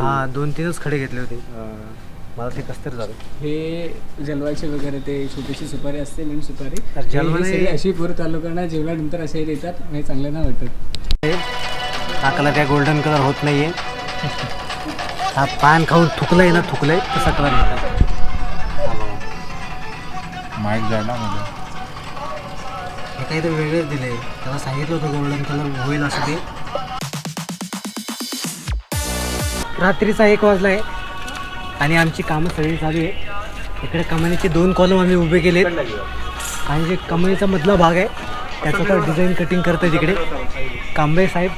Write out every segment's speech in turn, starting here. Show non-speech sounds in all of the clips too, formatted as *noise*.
हा दोन तीनच खडे घेतले होते. मला ते कसतरी झालं. हे जलवायचे वगैरे ते छोटीशी सुपारी असते मेन सुपारी. तर हे- हे सगळे अशी पूर तालुक्यांना जेवल्यानंतर असे देतात हे चांगलं नाही वाटत. टाकाला काय गोल्डन कलर होत नाहीये. हा पान खाऊन थुकलंय ना थुकलंय तसा कलर येतो. माईक जायला म्हणजे हे काहीतरी वेगळंच दिलंय. त्याला सांगितलं होतं गोल्डन कलर होईल असं ते. रात्रीचा एक वाजला आहे आणि आमची कामं सगळी चालू आहे. इकडे कमानीचे दोन कॉलम आम्ही उभे केले आणि जे कमानीचा मधला भाग आहे त्याचं तर डिझाईन कटिंग करतं तिकडे. कांबळे साहेब.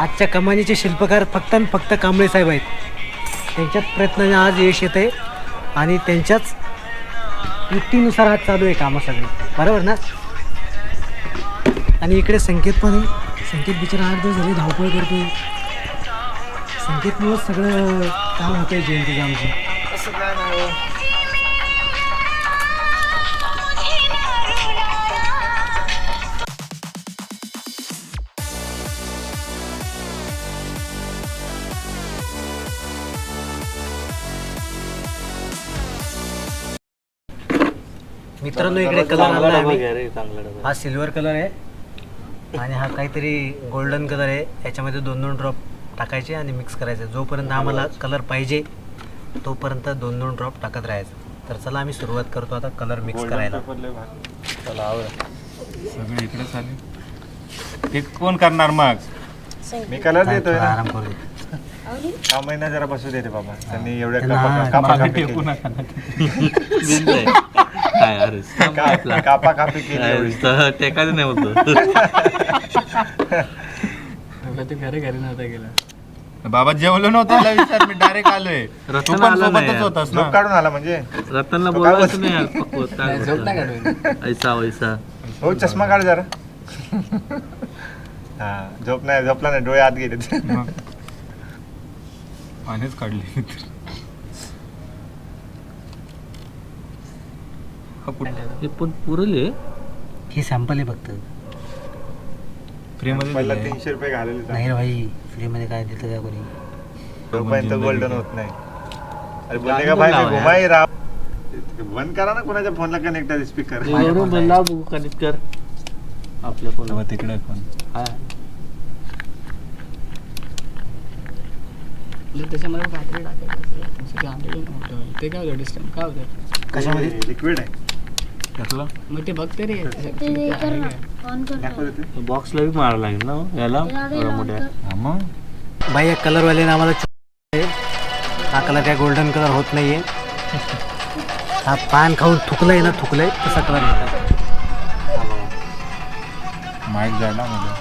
आजच्या कमानीचे शिल्पकार फक्त आणि फक्त कांबळे साहेब आहेत. त्यांच्याच प्रयत्नाने आज यश येत आहे आणि त्यांच्याच युक्तीनुसार आज चालू आहे कामं सगळी. बरोबर ना? आणि इकडे संकेत पण आहे. संकेत बिचारा आठ दिवस झाले धावपळ आहे संकेतमुळं सगळं काम होतंय जयंतीचं आमचं. मित्रांनो इकडे कलर आणला आम्ही हा सिल्वर कलर आहे. आणि हा काहीतरी गोल्डन कलर आहे. याच्यामध्ये दोन दोन ड्रॉप टाकायचे आणि मिक्स करायचे. जोपर्यंत आम्हाला कलर पाहिजे तोपर्यंत दोन दोन ड्रॉप टाकत राहायचं. तर चला आम्ही सुरुवात करतो आता कलर मिक्स करायला. चला आवड सगळे इकडेच आले. ते कोण करणार मग? मी कलर देतोय ना. आराम करू दे. हा महिना जरा बसू दे रे बाबा. त्यांनी एवढ्या कापा कापी केली. नका ना. काय नाही होतं. *laughs* ते घरी घरी नव्हता गेला. बाबा जेवलो नव्हतं मला विचार मी डायरेक्ट आलोय. तू रतन पण आला नाही सोबतच यार. होतास ना. झोप काढून आला म्हणजे? रतनला नाही. यार पक्कं, काय बोलतोय? ऐसा वैसा. हो चष्मा काढ जरा. हा झोप नाही झोपला नाही डोळे आत गेले मग. पाणीच काढले हा कुठे? हे पण पुरले. ही सॅम्पल आहे फक्त. फ्री मध्ये पहिला दिलंय. तीनशे रुपये घालेले नाही रे भाई फ्रीमध्ये काय देतं काय कोणी? तोपर्यंत गोल्डन होत नाही. अरे बोलले का भाई पण मी लावा घुमाई राव. बंद करा ना कोणाच्या फोनला कनेक्ट आहे स्पीकर बोलला कनेक्ट कर. आपल्या तेव्हा फोन तिकडे पण त्याच्यामध्ये काहीतरी टाकायचं ते काय होतं डिस्टर्ब काय होतं? कशामध्ये? लिक्विड आहे. कसला? मग ते बघते रे. हे कर ना ते. बॉक्सला बी मारायला लागेल ना हो, याला? एवढ्या मोठ्या. हा मग? बाई या कलरवाल्याने आम्हाला. हा कलर काय गोल्डन कलर होत नाहीये. हा पान खाऊन थुकलंय ना थुकलंय तसा कलर माईक जायला म्हणजे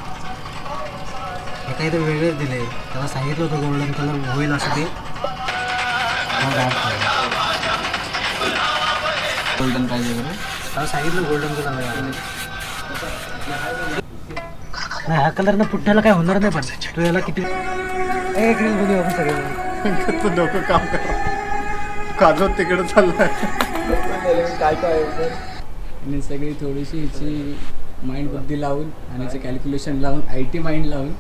हे काहीतरी वेगळंच दिलंय. त्याला सांगितलं होतं गोल्डन कलर होईल असं ते. गोल्डन पाहिजे वगैरे त्याला सांगितलं गोल्डन कलर नाही हा कलर ना पुठ्ठ्याला काय होणार नाही पण. तू याला किती एक रील बनवू आपण सगळे. तू डोकं काम कर. काजोत तिकडे चाललाय. काय काय आणि सगळी थोडीशी हिची माइंड बुद्धी लावून आणि याचं कॅल्क्युलेशन लावून आय टी माइंड लावून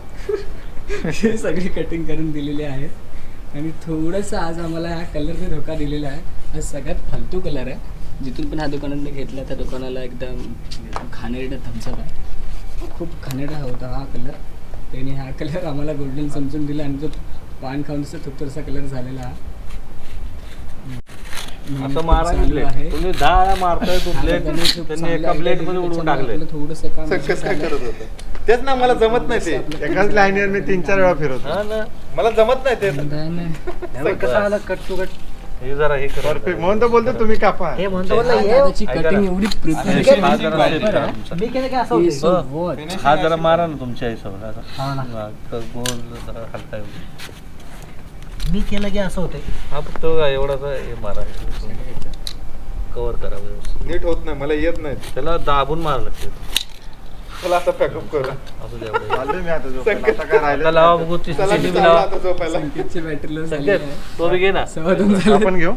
हे सगळी कटिंग करून दिलेली आहे. आणि थोडंसं आज आम्हाला हा कलरने धोका दिलेला आहे हा सगळ्यात फालतू कलर आहे. जिथून पण हा दुकानात घेतला त्या दुकानाला एकदम खाणेरडा थम्सअप आहे. खूप खाणेरडा होता हा कलर त्याने हा कलर आम्हाला गोल्डन समजून दिला आणि तो पान खाऊन थोडासा कलर झालेला हा. असं मारा चालू आहे. तुम्ही दहा मारताय तो प्लेट त्यांनी एका प्लेट दिली, मध्ये उडवून टाकले. थोडंसं काम सर्कस काय झालं. करत होतं? तेच ना मला जमत नाही ते. एकाच लाईनीवर मी तीन चार वेळा फिरवतो. हा मला जमत नाही ते. कसं आलं? Cut to cut? हे जरा हे कर. परफेक्ट म्हणून तर बोलतो तुम्ही कापा हे म्हणतो बोलला, हे दादाची ऐका कटिंग ना. एवढी हा प्रिपरेशन जरा. मी केलं की असं होतं what? हा जरा मारा ना तुमच्या हिशोबाने. हा ना. हा, तर गोल जरा. मी केलं की असं होतंय. हा फक्त एवढासा हे मारा. कव्हर करा व्यवस्थित. नीट होत नाही मला येत नाही. त्याला दाबून मारा लागते. चला आता पॅकअप करू असं जेवढं चाललोय मी आता झोपायला. आता काय राहिलं? आता लावा बघू ती चला मी CCTV चाललो लावा. आता झोपायला. संकेतची बॅटरी लो झाली संकेत आहे. तो बी घे ना. सव्वा दोन झाले. आपण घेऊ?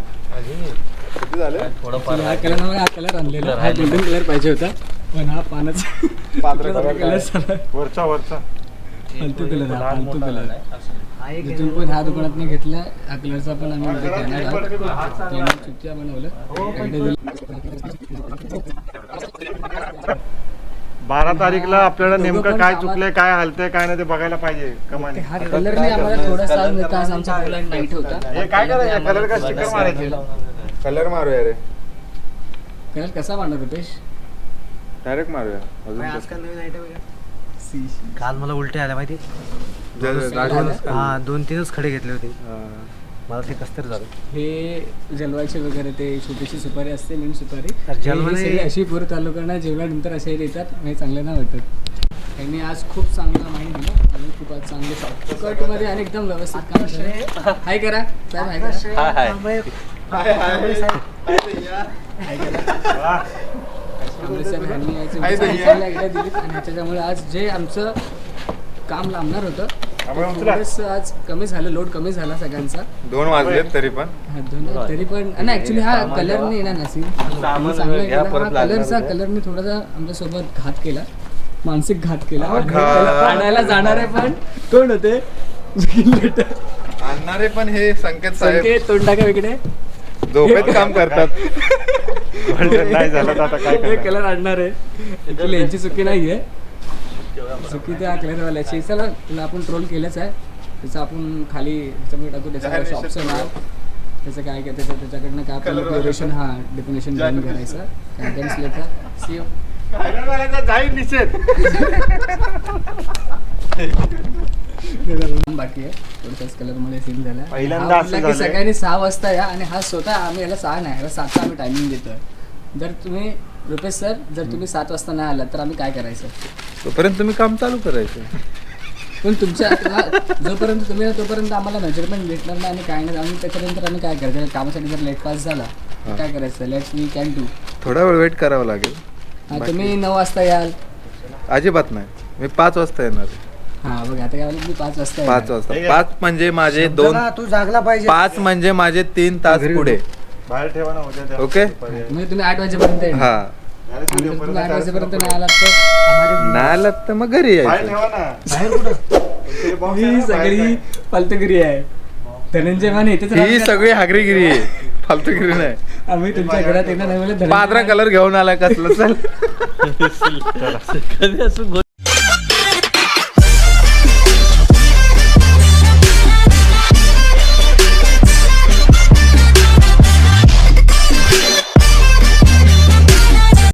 किती झाले? थोडं Actually हा कलर मला हा कलर आणलेला. हा. गोल्डन कलर पाहिजे होता पण हा पानाचा पात्र *laughs* कलर झाला. वरचा वरचा. फालतू कलर हा फालतू कलर हा एक जिथून पण ह्या दुकानात घेतला हा कलरचा पण आम्ही आहोत चुट्या बनवलं. दिलं. *laughs* बारा तारीखला आपल्याला नेमकं काय चुकलंय काय हलतंय काय नाही ते बघायला पाहिजे कमानी. हा कलरने आम्हाला थोडासा आज आज आमचा फुल नाईट होता. हे काय करायचं? कलर का स्टिकर मारायचे? कलर मारूया रे. कलर कसा मांडणार रुपेश? डायरेक्ट मारूया. आयटम काल मला उलटे आल्या माहिती? हा दोन तीनच खडे घेतले होते. मला ते कसं तरी झालं हे जलवायचे वगैरे ते छोटीशी सुपारी असते मेन सुपारी. जलवाने- ही सगळी अशी पूर तालुक्यांना जेवल्यानंतर असे देतात हे चांगलं नाही वाटत त्यांनी आज खूप चांगला माइंड दिला आणि खूप आज चांगले शॉर्टकटमध्ये आणि एकदम व्यवस्थित काम केलं. हाय करा साहेब हाय करा. हाय हाय. कांबळे साहेब ह्यांनी दिलीत आणि ह्याच्यामुळे आज जे आमचं काम लांबणार होतं. थोडंसं आज कमी झालं लोड कमी झाला सगळ्यांचा. दोन वाजलेत तरी पण. हा, दोन- तरी पण. नाही ऍक्च्युली हा कलरने येणार नसेल सामान चांगला घ्या, केला. परत हा कलरचा. कलरने थोडासा आमच्यासोबत घात केला. मानसिक घात केला. घात. त्याला आणायला जाणारे पण. कोण होते? आणणारे पण हे संकेत साहेब. संकेत तोंड का इकडे. झोपेत काम करतात. *laughs* नाही झालं तर आता काय हे करणार? कलर आणणार आहे. यांची चुकी नाहीये. चुकी त्या कलरवाल्याची चला तुला आपण ट्रोल केलंच आहे. त्याचं आपण खाली ह्याच्यामध्ये टाकू त्याचं निषेध नाव त्याचं काय काय त्याचं त्याच्याकडनं काय वाला. क्युरेशन हा डेफिनेशन बंद करायचं. कॅन्टेन्स लेटर सी खायलावाल्याचा जाहीर निषेध. *laughs* बाकी आहे. थोडंसं कलरमध्ये सीन झाला पहिल्यांदा की. सगळ्यांनी सहा वाजता या आणि हा स्वतः आम्ही याला सहा नाही याला सातचा आम्ही टायमिंग देतोय. जर तुम्ही रुपेश सर जर तुम्ही सात वाजता नाही आलात तर आम्ही काय करायचं? तोपर्यंत तुम्ही काम चालू करायचं. पण तुमच्या हा- जोपर्यंत तुम्ही तोपर्यंत आम्हाला मेजरमेंट भेटणार नाही आणि काय नाही आणि त्याच्यानंतर आम्ही काय करायचं कामासाठी जर लेट पास झाला तर काय करायचं? लेट्स वी कॅन डू थोडा वेळ वेट करावा लागेल. तुम्ही नऊ वाजता याल. अजिबात नाही. मी पाच वाजता येणार. हा बघ आता काय तुम्ही पाच वाजता पाच. वाजता. पाच म्हणजे माझे दोन तू जागला पाहिजे. पाच म्हणजे माझे तीन तास पुढे. बाहेर ठेवा ना उद्या द्या. ओके? म्हणजे तुम्ही आठ वाजेपर्यंत येणार. हा. अरे आणि तुझ्या जर तुम्ही परत आठ वाजेपर्यंत नाही बाहेर आलात तर नाही आलात तर मग घरी ठेवा यायचं ना. बाहेर कुठं? तुमचे box आहे ही ना, बाहेर सगळी ठेवा. फालतुगिरी आहे. धनंजय माने इथेच ही राहतात. सगळी हागरीगिरी आहे. फालतूगिरी नाही. आम्ही तुमच्या घरात येणार नाही धनंजय माने- कलर घेऊन आला कसलं चल *laughs*